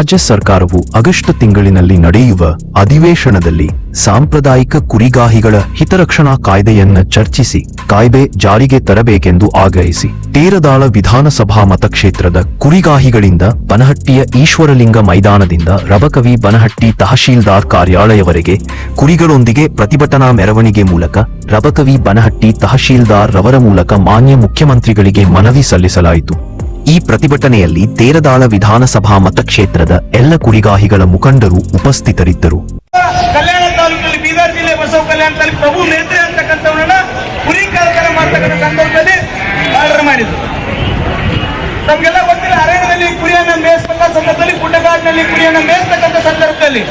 ರಾಜ್ಯ ಸರ್ಕಾರವು ಆಗಸ್ಟ್ ತಿಂಗಳಿನಲ್ಲಿ ನಡೆಯುವ ಅಧಿವೇಶನದಲ್ಲಿ ಸಾಂಪ್ರದಾಯಿಕ ಕುರಿಗಾಹಿಗಳ ಹಿತರಕ್ಷಣಾ ಕಾಯ್ದೆಯನ್ನ ಚರ್ಚಿಸಿ ಕಾಯ್ದೆ ಜಾರಿಗೆ ತರಬೇಕೆಂದು ಆಗ್ರಹಿಸಿ. ತೇರದಾಳ ವಿಧಾನಸಭಾ ಮತಕ್ಷೇತ್ರದ ಕುರಿಗಾಹಿಗಳಿಂದ ಬನಹಟ್ಟಿಯ ಈಶ್ವರಲಿಂಗ ಮೈದಾನದಿಂದ ರಬಕವಿ ಬನಹಟ್ಟಿ ತಹಶೀಲ್ದಾರ್ ಕಾರ್ಯಾಲಯವರೆಗೆ ಕುರಿಗಳೊಂದಿಗೆ ಪ್ರತಿಭಟನಾ ಮೆರವಣಿಗೆ ಮೂಲಕ ರಬಕವಿ ಬನಹಟ್ಟಿ ತಹಶೀಲ್ದಾರ್ ರವರ ಮೂಲಕ ಮಾನ್ಯ ಮುಖ್ಯಮಂತ್ರಿಗಳಿಗೆ ಮನವಿ ಸಲ್ಲಿಸಲಾಯಿತು. ಈ ಪ್ರತಿಭಟನೆಯಲ್ಲಿ ತೇರದಾಳ ವಿಧಾನಸಭಾ ಮತಕ್ಷೇತ್ರದ ಎಲ್ಲ ಕುರಿಗಾಹಿಗಳ ಮುಖಂಡರು ಉಪಸ್ಥಿತರಿದ್ದರು. ಕಲ್ಯಾಣ ತಾಲೂಕಿನಲ್ಲಿ ಬೀದರ್ ಜಿಲ್ಲೆ ಬಸವ ಕಲ್ಯಾಣ ತಾಲೂಕು ಪ್ರಭು ಮೇತ್ರೆ ಅಂತಕ್ಕಂಥವನ್ನ ಕುರಿ ಕಾರ್ಯಕ್ರಮ ಮಾಡ್ತಕ್ಕಂಥ ಸಂದರ್ಭದಲ್ಲಿ ಆರ್ಡರ್ ಮಾಡಿದ್ರು. ನಮ್ಗೆಲ್ಲ ಗೊತ್ತಿಲ್ಲ, ಅರಣ್ಯದಲ್ಲಿ ಕುರಿಯನ್ನ ಮೇಯಿಸ್ತಕ್ಕ ಸಂದರ್ಭದಲ್ಲಿ, ಗುಡ್ಡಗಾಡಿನಲ್ಲಿ ಕುರಿಯನ್ನ ಮೇಯಿಸ್ತಕ್ಕಂಥ ಸಂದರ್ಭದಲ್ಲಿ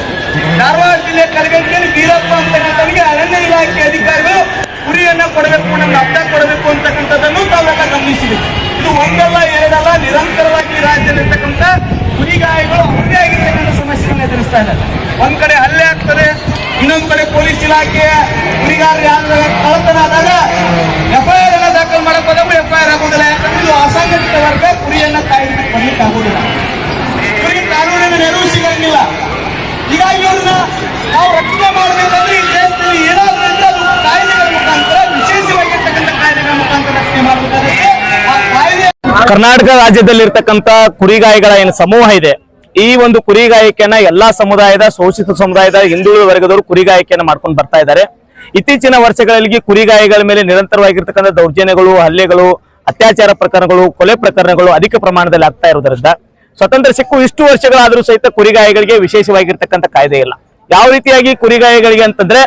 ಧಾರವಾಡ ಜಿಲ್ಲೆ ಕಲಗಂಟಿಯಲ್ಲಿ ಬೀರಪ್ಪ ಅಂತಕ್ಕಂಥವನಿಗೆ ಅರಣ್ಯ ಇಲಾಖೆ ಅಧಿಕಾರಿಗಳು ಕುರಿಯನ್ನ ಕೊಡಬೇಕು, ನಮ್ಗೆ ಅರ್ಥ ಕೊಡಬೇಕು ಅಂತಕ್ಕಂಥದ್ದನ್ನು ತಾವೆಲ್ಲ ಗಮನಿಸಿದೆ. ಇದು ಒಂದಲ್ಲ ಎರಡಲ್ಲ ನಿರಂತರವಾಗಿ ರಾಜ್ಯದಲ್ಲಿರ್ತಕ್ಕಂಥ ಕುರಿಗಾಯಿಗಳು ಅವ್ರದೇ ಆಗಿರ್ತಕ್ಕಂಥ ಸಮಸ್ಯೆಯನ್ನು ಎದುರಿಸ್ತಾ ಇದ್ದಾರೆ. ಒಂದ್ ಕಡೆ ಹಲ್ಲೆ ಆಗ್ತದೆ, ಇನ್ನೊಂದ್ ಕಡೆ ಪೊಲೀಸ್ ಇಲಾಖೆ ಕುರಿಗಾರರು ಯಾರು ಕಳತನ ಆದಾಗ ಎಫ್ಐಆರ್ ಎಲ್ಲ ದಾಖಲು ಮಾಡಕ್ ಹೋದಾಗ ಎಫ್ಐಆರ್ ಆಗುದಿಲ್ಲ ಯಾಕಂದ್ರೆ ಇದು ಅಸಂಘಟಿತ ವರ್ಗ ಕುರಿಯನ್ನ ಕಾಯ್ದು ಬರ್ಲಿಕ್ಕೆ ಆಗುದಿಲ್ಲ ಇವರಿಗೆ ಕಾನೂನಿನ ನೆರವು ಸಿಗಂಗಿಲ್ಲ ಹೀಗಾಗಿ ಅವ್ರನ್ನ ನಾವು ರಕ್ಷಣೆ ಮಾಡಬೇಕಂದ್ರೆ ಈ ದೇಶದಲ್ಲಿ ಏನಾದ್ರೂ ಇದ್ರೆ ಅದು ಕಾಯ್ದೆಗಳ ಮುಖಾಂತರ ವಿಶೇಷವಾಗಿರ್ತಕ್ಕಂಥ ಕಾಯ್ದೆಗಳ ಮುಖಾಂತರ ರಕ್ಷಣೆ ಮಾಡಬೇಕಾಗುತ್ತೆ ಆ ಕಾಯ್ದೆ ಕರ್ನಾಟಕ ರಾಜ್ಯದಲ್ಲಿರ್ತಕ್ಕಂತ ಕುರಿಗಾಯಿಗಳ ಏನು ಸಮೂಹ ಇದೆ, ಈ ಒಂದು ಕುರಿಗಾಯಿಕೆಯನ್ನ ಎಲ್ಲಾ ಸಮುದಾಯದ, ಶೋಷಿತ ಸಮುದಾಯದ, ಹಿಂದುಳಿದ ವರ್ಗದವರು ಕುರಿಗಾಯಿಕೆಯನ್ನ ಮಾಡ್ಕೊಂಡು ಬರ್ತಾ ಇದ್ದಾರೆ. ಇತ್ತೀಚಿನ ವರ್ಷಗಳಲ್ಲಿ ಕುರಿಗಾಯಿಗಳ ಮೇಲೆ ನಿರಂತರವಾಗಿರ್ತಕ್ಕಂಥ ದೌರ್ಜನ್ಯಗಳು, ಹಲ್ಲೆಗಳು, ಅತ್ಯಾಚಾರ ಪ್ರಕರಣಗಳು, ಕೊಲೆ ಪ್ರಕರಣಗಳು ಅಧಿಕ ಪ್ರಮಾಣದಲ್ಲಿ ಆಗ್ತಾ ಇರುವುದರಿಂದ ಸ್ವತಂತ್ರ ಸಿಕ್ಕು ಇಷ್ಟು ವರ್ಷಗಳಾದರೂ ಸಹಿತ ಕುರಿಗಾಯಿಗಳಿಗೆ ವಿಶೇಷವಾಗಿರ್ತಕ್ಕಂಥ ಕಾಯ್ದೆ ಇಲ್ಲ. ಯಾವ ರೀತಿಯಾಗಿ ಕುರಿಗಾಯಿಗಳಿಗೆ ಅಂತಂದ್ರೆ,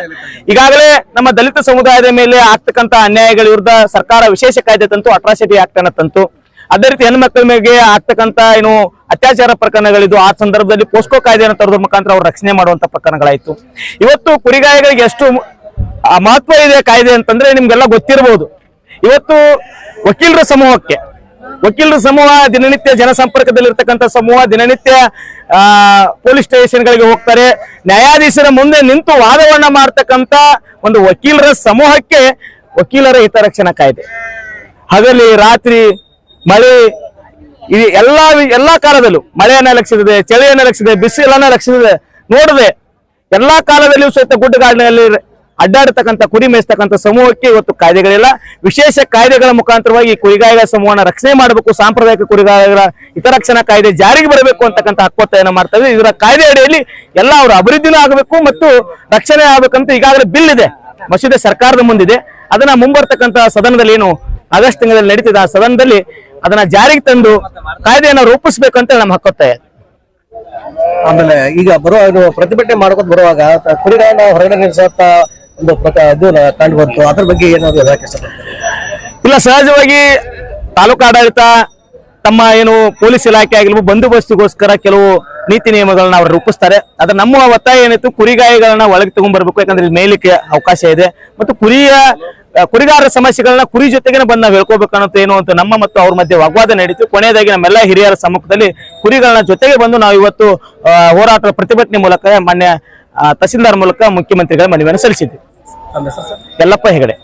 ಈಗಾಗಲೇ ನಮ್ಮ ದಲಿತ ಸಮುದಾಯದ ಮೇಲೆ ಆಗ್ತಕ್ಕಂಥ ಅನ್ಯಾಯಗಳ ವಿರುದ್ಧ ಸರ್ಕಾರ ವಿಶೇಷ ಕಾಯ್ದೆ ತಂತು, ಅಟ್ರಾಸಿಟಿ ಆಕ್ಟ್ ಅನ್ನ ತಂತು. ಅದೇ ರೀತಿ ಹೆಣ್ಮಕ್ಳ ಮೇಲೆ ಆಗ್ತಕ್ಕಂತ ಏನು ಅತ್ಯಾಚಾರ ಪ್ರಕರಣಗಳಿದ್ದು, ಆ ಸಂದರ್ಭದಲ್ಲಿ ಪೋಸ್ಕೋ ಕಾಯ್ದೆಯನ್ನು ತರೋದ್ರ ಮುಖಾಂತರ ಅವ್ರು ರಕ್ಷಣೆ ಮಾಡುವಂತ ಪ್ರಕರಣಗಳಾಯ್ತು. ಇವತ್ತು ಕುರಿಗಾಯಿಗಳಿಗೆ ಎಷ್ಟು ಮಹತ್ವ ಇದೆ ಕಾಯ್ದೆ ಅಂತಂದ್ರೆ ನಿಮ್ಗೆಲ್ಲ ಗೊತ್ತಿರಬಹುದು ಇವತ್ತು ವಕೀಲರ ಸಮೂಹಕ್ಕೆ, ವಕೀಲರ ಸಮೂಹ ದಿನನಿತ್ಯ ಜನಸಂಪರ್ಕದಲ್ಲಿರ್ತಕ್ಕಂಥ ಸಮೂಹ ದಿನನಿತ್ಯ ಪೊಲೀಸ್ ಸ್ಟೇಷನ್ಗಳಿಗೆ ಹೋಗ್ತಾರೆ. ನ್ಯಾಯಾಧೀಶರ ಮುಂದೆ ನಿಂತು ವಾದವನ್ನ ಮಾಡ್ತಕ್ಕಂಥ ಒಂದು ವಕೀಲರ ಸಮೂಹಕ್ಕೆ ವಕೀಲರ ಹಿತರಕ್ಷಣಾ ಕಾಯ್ದೆ. ಹಗಲಿ, ರಾತ್ರಿ ಮಳೆ, ಈ ಎಲ್ಲಾ ಎಲ್ಲಾ ಕಾಲದಲ್ಲೂ ಮಳೆಯನ್ನ ಲಕ್ಷಿಸಿದೆ, ಚಳಿಯನ್ನ ಲಕ್ಷಿಸಿದೆ, ಬಿಸಿಲನ್ನ ರಕ್ಷಿಸಿದೆ ನೋಡದೆ ಎಲ್ಲಾ ಕಾಲದಲ್ಲಿಯೂ ಸಹಿತ ಗುಡ್ಡಗಾಡಿನಲ್ಲಿ ಅಡ್ಡಾಡತಕ್ಕಂತ ಕುರಿ ಮೇಯಿಸ್ತಕ್ಕಂಥ ಸಮೂಹಕ್ಕೆ ಇವತ್ತು ಕಾಯ್ದೆಗಳಿಲ್ಲ. ವಿಶೇಷ ಕಾಯ್ದೆಗಳ ಮುಖಾಂತರವಾಗಿ ಈ ಕುರಿಗಾಯಿಗಳ ಸಮೂಹನ ರಕ್ಷಣೆ ಮಾಡಬೇಕು, ಸಾಂಪ್ರದಾಯಿಕ ಕುರಿಗಾಯಿಗಳ ಹಿತರಕ್ಷಣಾ ಕಾಯ್ದೆ ಜಾರಿಗೆ ಬರಬೇಕು ಅಂತಕ್ಕಂಥ ಹಕ್ಕೊತ್ತಾಯನ ಮಾಡ್ತವೆ ಇದರ ಕಾಯ್ದೆ ಅಡಿಯಲ್ಲಿ ಎಲ್ಲ ಅವರ ಅಭಿವೃದ್ಧಿನೂ ಆಗಬೇಕು ಮತ್ತು ರಕ್ಷಣೆ ಆಗಬೇಕಂತ ಈಗಾಗಲೇ ಬಿಲ್ ಇದೆ. ಮಸೂದೆ ಸರ್ಕಾರದ ಮುಂದಿದೆ. ಅದನ್ನ ಮುಂಬರ್ತಕ್ಕಂಥ ಸದನದಲ್ಲಿ ಏನು ಆಗಸ್ಟ್ ತಿಂಗಳಲ್ಲಿ ನಡೀತಿದ್ದ ಆ ಸದನದಲ್ಲಿ ಅದನ್ನ ಜಾರಿಗೆ ತಂದು ಕಾಯ್ದೆಯನ್ನ ರೂಪಿಸಬೇಕಂತ ನಮ್ಮ ಹಕ್ಕೊತ್ತಾಯ ಆಮೇಲೆ ಈಗ ಬರುವ ಪ್ರತಿಭಟನೆ ಮಾಡ್ಕೊಂಡು ಬರುವಾಗ ಕುರಿಗಳನ್ನ ಹೊರಗಡೆ ನಿಲ್ಸತ್ತ ಒಂದು ಇದು ಕಂಡು ಬಂತು. ಅದ್ರ ಬಗ್ಗೆ ಏನಾದ್ರು ಇಷ್ಟಪಡ್ತಾರೆ? ಇಲ್ಲ ಸಹಜವಾಗಿ ತಾಲೂಕು ಆಡಳಿತ ತಮ್ಮ ಏನು ಪೊಲೀಸ್ ಇಲಾಖೆ ಆಗಿರ್ಬೋದು ಬಂದೋಬಸ್ತಿಗೋಸ್ಕರ ಕೆಲವು ನೀತಿ ನಿಯಮಗಳನ್ನ ಅವ್ರು ರೂಪಿಸ್ತಾರೆ. ಅದ್ರ ನಮ್ಮ ಒತ್ತಾಯ ಏನಿತ್ತು ಕುರಿಗಾಯಿಗಳನ್ನ ಒಳಗೆ ತಗೊಂಡ್ಬರ್ಬೇಕು. ಯಾಕಂದ್ರೆ ಇಲ್ಲಿ ಮೇಯ್ಲಿಕ್ಕೆ ಅವಕಾಶ ಇದೆ. ಮತ್ತು ಕುರಿಯ ಕುರಿಗಾರರ ಸಮಸ್ಯೆಗಳನ್ನ ಕುರಿ ಜೊತೆಗೆ ಬಂದ್ ನಾವು ಹೇಳ್ಕೋಬೇಕು ಅನ್ನೋದು ಏನು ಅಂತ ನಮ್ಮ ಮತ್ತು ಅವ್ರ ಮಧ್ಯೆ ವಾಗ್ವಾದ ನಡೀತು. ಕೊನೆಯದಾಗಿ ನಮ್ಮೆಲ್ಲ ಹಿರಿಯರ ಸಮ್ಮುಖದಲ್ಲಿ ಕುರಿಗಳನ್ನ ಜೊತೆಗೆ ಬಂದು ನಾವು ಇವತ್ತು ಹೋರಾಟದ ಹೋರಾಟ ಪ್ರತಿಭಟನೆ ಮೂಲಕ ಮಾನ್ಯ ತಹಸೀಲ್ದಾರ್ ಮೂಲಕ ಮುಖ್ಯಮಂತ್ರಿಗಳ ಮನವಿಯನ್ನು ಸಲ್ಲಿಸಿದ್ವಿ? ಯಲ್ಲಪ್ಪ ಹೆಗಡೆ.